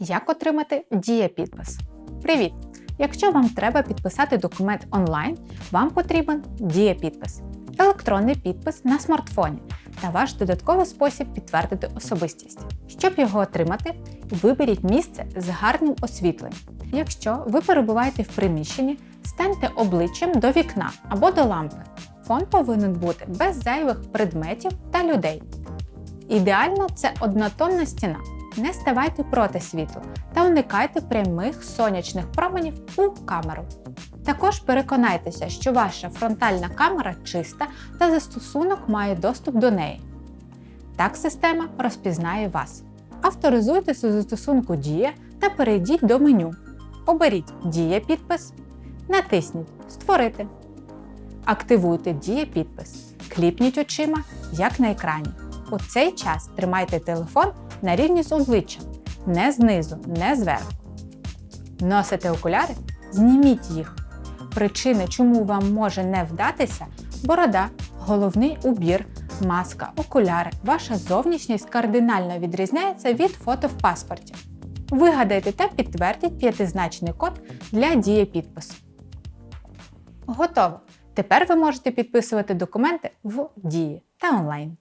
Як отримати дієпідпис? Привіт! Якщо вам треба підписати документ онлайн, вам потрібен дієпідпис – електронний підпис на смартфоні та ваш додатковий спосіб підтвердити особистість. Щоб його отримати, виберіть місце з гарним освітленням. Якщо ви перебуваєте в приміщенні, станьте обличчям до вікна або до лампи. Фон повинен бути без зайвих предметів та людей. Ідеально це однотонна стіна. Не ставайте проти світла та уникайте прямих сонячних променів у камеру. Також переконайтеся, що ваша фронтальна камера чиста та застосунок має доступ до неї. Так система розпізнає вас. Авторизуйтесь у застосунку Дія та перейдіть до меню. Оберіть Дія підпис, натисніть Створити. Активуйте Дія підпис. Кліпніть очима, як на екрані. У цей час тримайте телефон на рівні з обличчям, не знизу, не зверху. Носите окуляри? Зніміть їх. Причини, чому вам може не вдатися борода, головний убір, маска, окуляри. Ваша зовнішність кардинально відрізняється від фото в паспорті. Вигадайте та підтвердіть п'ятизначний код для дієпідпису. Готово! Тепер ви можете підписувати документи в дії та онлайн.